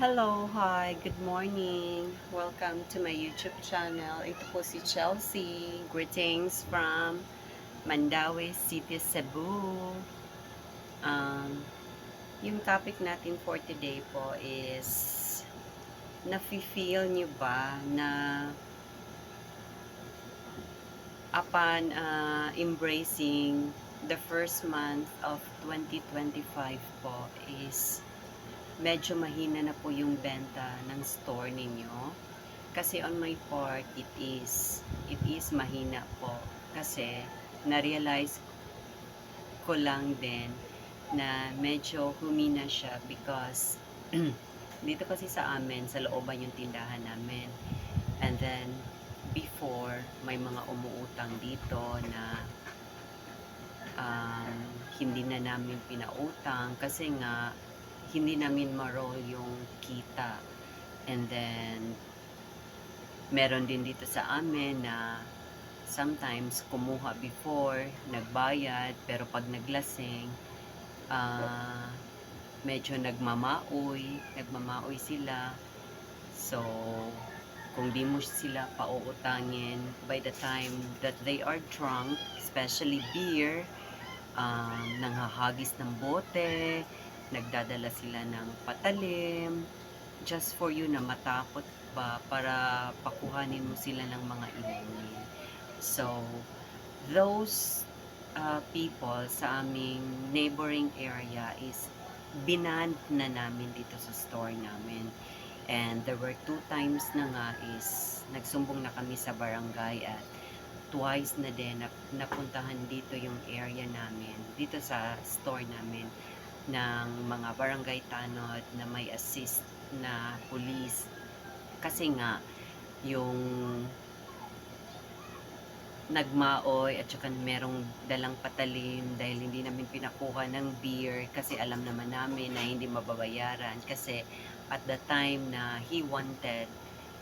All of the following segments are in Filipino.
Hello, hi, good morning. Welcome to my YouTube channel. Ito po si Chelsea. Greetings from Mandaue City, Cebu. Um, yung topic natin for today po is nafe-feel nyo ba na upon uh, embracing the first month of 2025 po is medyo mahina na po yung benta ng store ninyo. Kasi on my part, it is, it is mahina po. Kasi, na-realize ko lang din na medyo humina siya because dito kasi sa amin, sa looban yung tindahan namin. And then, before, may mga umuutang dito na um, hindi na namin pinautang kasi nga hindi namin ma-roll yung kita. And then, meron din dito sa amin na sometimes kumuha before, nagbayad, pero pag naglasing, ah, medyo nagmamaoy, nagmamaoy sila. So, kung di mo sila pauutangin, by the time that they are drunk, especially beer, um, nanghahagis ng bote, nagdadala sila ng patalim, just for you na matakot ba para pakuhanin mo sila ng mga inumin. So, those uh, people sa aming neighboring area is binand na namin dito sa store namin. And there were two times na nga is nagsumbong na kami sa barangay at twice na din na, napuntahan dito yung area namin, dito sa store namin ng mga barangay tanod na may assist na police kasi nga yung nagmaoy at saka merong dalang patalim dahil hindi namin pinakuha ng beer kasi alam naman namin na hindi mababayaran kasi at the time na he wanted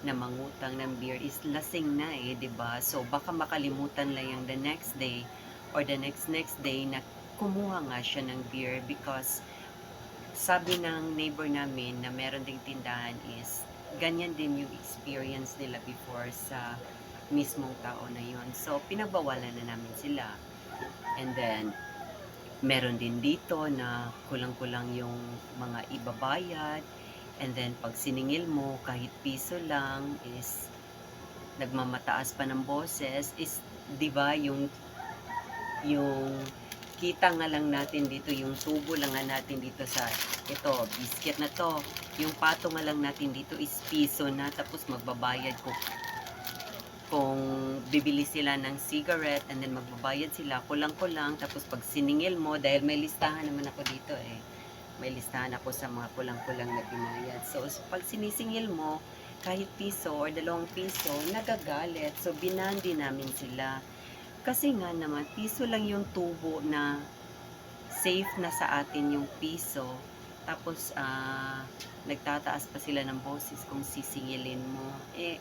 na mangutang ng beer is lasing na eh, ba? So baka makalimutan lang yung the next day or the next next day na kumuha nga siya ng beer because sabi ng neighbor namin na meron ding tindahan is ganyan din yung experience nila before sa mismong tao na yon. So, pinagbawalan na namin sila. And then, meron din dito na kulang-kulang yung mga ibabayad. And then, pag siningil mo, kahit piso lang is nagmamataas pa ng boses is, di ba, yung yung kita nga lang natin dito, yung tubo lang nga natin dito sa ito, biscuit na to. Yung pato nga lang natin dito is piso na, tapos magbabayad ko kung bibili sila ng cigarette and then magbabayad sila, kulang-kulang, tapos pag siningil mo, dahil may listahan naman ako dito eh, may listahan ako sa mga kulang-kulang na binayad. So, pag sinisingil mo, kahit piso or dalawang piso, nagagalit. So, binandi namin sila. Kasi nga naman, piso lang yung tubo na safe na sa atin yung piso. Tapos, ah, nagtataas pa sila ng boses kung sisingilin mo. Eh,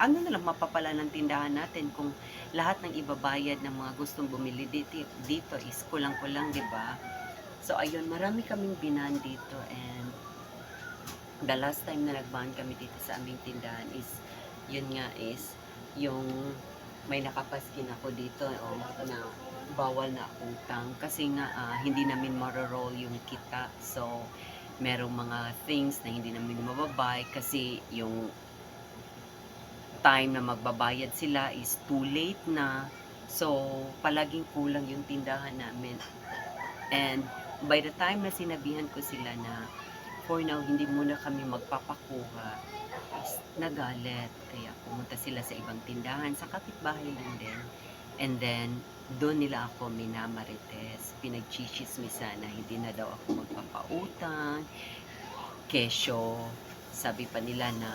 ano na lang mapapala ng tindahan natin kung lahat ng ibabayad ng mga gustong bumili dito, dito is kulang-kulang, di ba? So, ayun, marami kaming binan dito and the last time na nagbahan kami dito sa aming tindahan is, yun nga is, yung may nakapaskin ako dito o na bawal na utang kasi nga ah, hindi namin maro-roll yung kita. So, merong mga things na hindi namin mababay kasi yung time na magbabayad sila is too late na. So, palaging kulang yung tindahan namin. And by the time na sinabihan ko sila na for now, hindi muna kami magpapakuha, nagalit. Kaya pumunta sila sa ibang tindahan, sa kapitbahay lang din. And then, doon nila ako minamarites. Pinagchichismisan na hindi na daw ako magpapautang. Kesyo, sabi pa nila na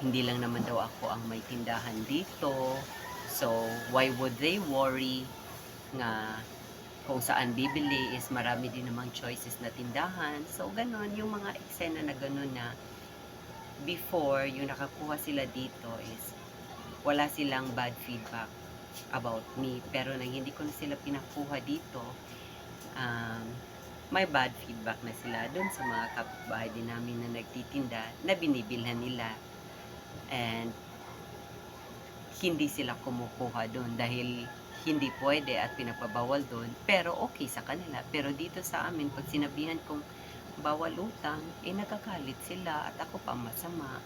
hindi lang naman daw ako ang may tindahan dito. So, why would they worry nga kung saan bibili is marami din namang choices na tindahan. So, ganon, yung mga eksena na ganon na before, yung nakakuha sila dito is wala silang bad feedback about me. Pero nang hindi ko na sila pinakuha dito, um, may bad feedback na sila doon sa mga kapitbahay din namin na nagtitinda na binibilhan nila. And hindi sila kumukuha doon dahil hindi pwede at pinapabawal doon. Pero okay sa kanila. Pero dito sa amin, pag sinabihan kong bawal utang, eh nagagalit sila at ako pa masama.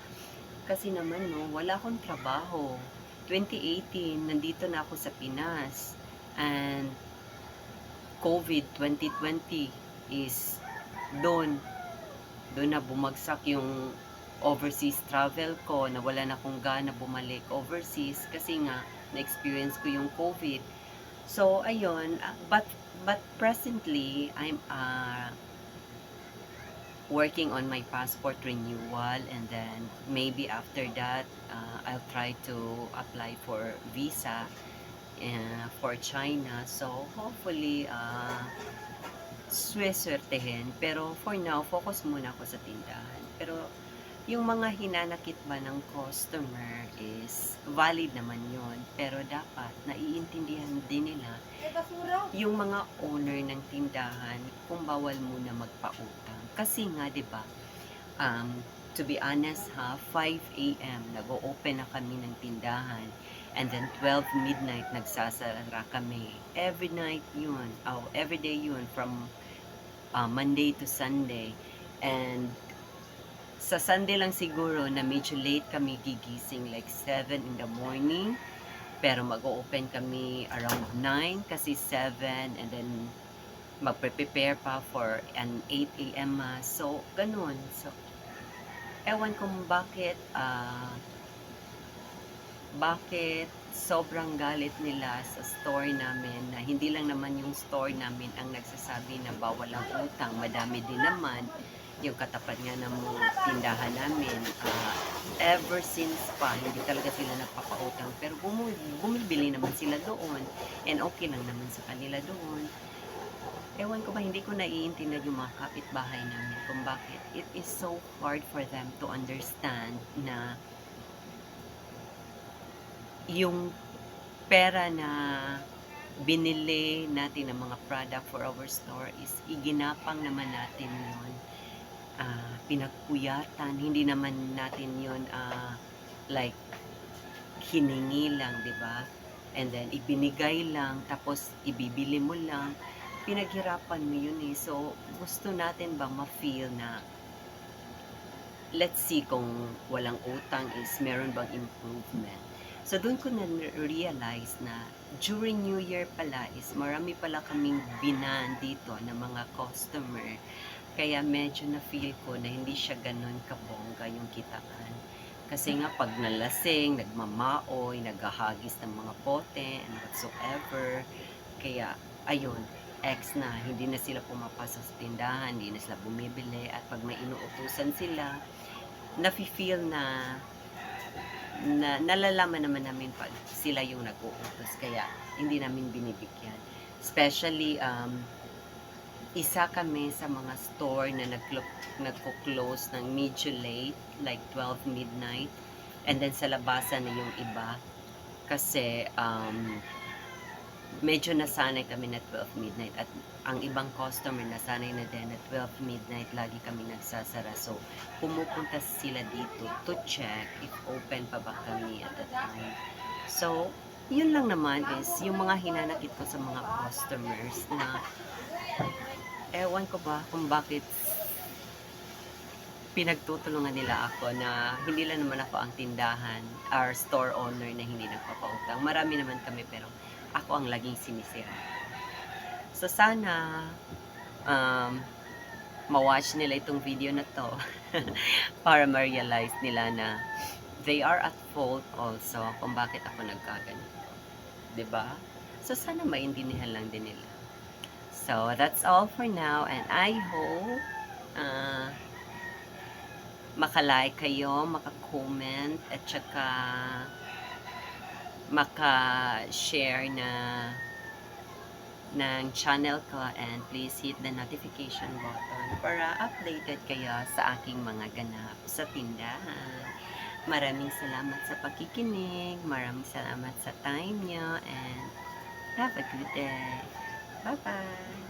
Kasi naman no, wala akong trabaho. 2018, nandito na ako sa Pinas. And COVID 2020 is doon. Doon na bumagsak yung overseas travel ko, na wala na akong gana bumalik overseas kasi nga na-experience ko yung COVID. So, ayun, ah, but but presently I'm uh, working on my passport renewal and then maybe after that uh, I'll try to apply for visa uh, for China. So, hopefully uh, sweswertehin. Pero for now, focus muna ako sa tindahan. Pero yung mga hinanakit ba ng customer is valid naman yon pero dapat naiintindihan din nila yung mga owner ng tindahan kung bawal muna magpautang. Kasi nga 'di ba um, to be honest ha 5 a.m. nag-open na kami ng tindahan and then 12 midnight nagsasara kami. Every night yun oh, every day yun from uh, Monday to Sunday. And sa Sunday lang siguro na medyo late kami gigising like 7 in the morning pero mag-open kami around 9 kasi 7 and then magpe-prepare pa for an 8 a.m. mass. So, ganun. So, ewan kung bakit ah bakit sobrang galit nila sa store namin na hindi lang naman yung store namin ang nagsasabi na bawal ang utang. Madami din naman yung katapat nga ng tindahan namin. ah, ever since pa, hindi talaga sila nagpapautang. Pero bumili, bumibili naman sila doon. And okay lang naman sa kanila doon. Ewan ko ba, hindi ko naiintindihan yung mga kapitbahay namin kung bakit it is so hard for them to understand na yung pera na binili natin ng mga product for our store is iginapang naman natin yun. Ah, pinagpuyatan, hindi naman natin yun ah, like hiningi lang, di ba? And then ibinigay lang, tapos ibibili mo lang, pinaghirapan mo yun eh. So, gusto natin ba ma-feel na let's see kung walang utang is meron bang improvement. So, doon ko na-realize na during New Year pala is marami pala kaming binan dito ng mga customer. Kaya medyo na-feel ko na hindi siya ganun kabongga yung kitaan. Kasi nga pag nalasing, nagmamaoy, naghahagis ng mga pote, and whatsoever. Kaya, ayun, ex na, hindi na sila pumapasok sa tindahan, hindi na sila bumibili. At pag may inuutusan sila, nafe-feel na na nalalaman naman namin pag sila yung nag-uutos kaya hindi namin binibigyan especially um, isa kami sa mga store na nag- nagko-close ng medyo late like 12 midnight. And then sa labasan na yung iba. Kasi um, medyo nasanay kami na 12 midnight. At ang ibang customer nasanay na din na 12 midnight lagi kami nagsasara. So pumupunta sila dito to check if open pa ba kami at that time. So yun lang naman is yung mga hinanakit ko sa mga customers na ewan ko ba kung bakit pinagtutulungan nila ako na hindi lang naman ako ang tindahan or store owner na hindi nagpapautang. Marami naman kami pero ako ang laging sinisira. So sana um, ma-watch nila itong video na to para ma-realize nila na they are at fault also kung bakit ako nagkaganito. ba? So sana maintindihan lang din nila. So that's all for now and I hope uh, makalike kayo, maka-comment at saka maka-share na ng channel ko and please hit the notification button para updated kayo sa aking mga ganap sa tindahan. Maraming salamat sa pakikinig, maraming salamat sa time nyo and have a good day. 拜拜。